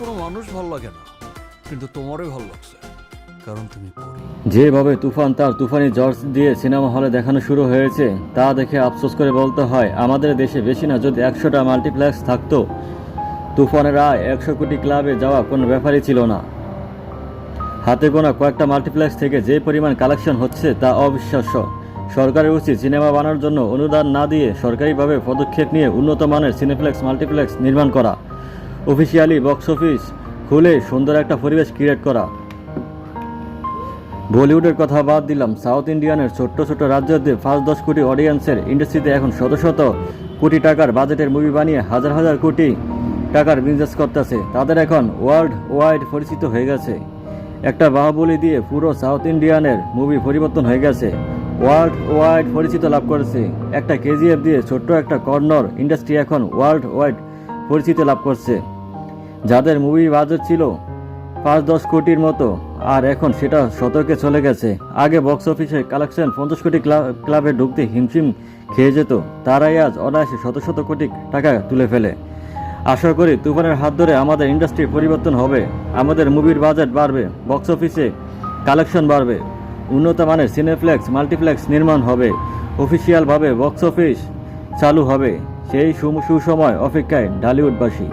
কোনো মানুষ ভালো লাগে না, কিন্তু তোমারই ভালো লাগছে, কারণ তুমি যেভাবে তুফান তার তুফানি জর্জ দিয়ে সিনেমা হলে দেখানো শুরু হয়েছে, তা দেখে আফসোস করে বলতে হয়, আমাদের দেশে বেশি না, যদি একশোটা মাল্টিপ্লেক্স থাকতো, তুফানের আয় একশো কোটি ক্লাবে যাওয়া কোনো ব্যাপারই ছিল না। হাতে গোনা কয়েকটা মাল্টিপ্লেক্স থেকে যে পরিমাণ কালেকশন হচ্ছে তা অবিশ্বাস্য। সরকারের উচিত সিনেমা বানানোর জন্য অনুদান না দিয়ে সরকারিভাবে পদক্ষেপ নিয়ে উন্নত মানের সিনেপ্লেক্স মাল্টিপ্লেক্স নির্মাণ করা। অফিসিয়ালি বক্স অফিস খুলে সুন্দর একটা পরিবেশ ক্রিয়েট করা। বলিউডের কথা বাদ দিলাম, সাউথ ইন্ডিয়ানের ছোট্ট ছোট্ট রাজ্যতে পাঁচ দশ কোটি অডিয়েন্সের ইন্ডাস্ট্রিতে এখন শত শত কোটি টাকার বাজেটের মুভি বানিয়ে হাজার হাজার কোটি টাকার বিজনেস করতেছে। তাদের এখন ওয়ার্ল্ড ওয়াইড পরিচিত হয়ে গেছে। একটা বাহুবলি দিয়ে পুরো সাউথ ইন্ডিয়ানের মুভি পরিবর্তন হয়ে গেছে। ওয়ার্ল্ড ওয়াইড পরিচিত লাভ করেছে। একটা কেজিএফ দিয়ে ছোট্ট একটা কর্নর ইন্ডাস্ট্রি এখন ওয়ার্ল্ড ওয়াইড পরিচিতি লাভ করছে। যাদের মুভি বাজেট ছিল পাঁচ দশ কোটির মতো, আর এখন সেটা শতকে চলে গেছে। আগে বক্স অফিসে কালেকশন পঞ্চাশ কোটি ক্লাবে ঢুকতে হিমশিম খেয়ে যেত, তারাই আজ অনায়াসে শত শত কোটি টাকা তুলে ফেলে। আশা করি তুফানের হাত ধরে আমাদের ইন্ডাস্ট্রি পরিবর্তন হবে, আমাদের মুভির বাজেট বাড়বে বক্স অফিসে কালেকশন বাড়বে, উন্নত মানের সিনেফ্লেক্স মাল্টিপ্লেক্স নির্মাণ হবে অফিসিয়ালভাবে বক্স অফিস চালু হবে, সেই সুসময় অপেক্ষায় ঢালিউডবাসী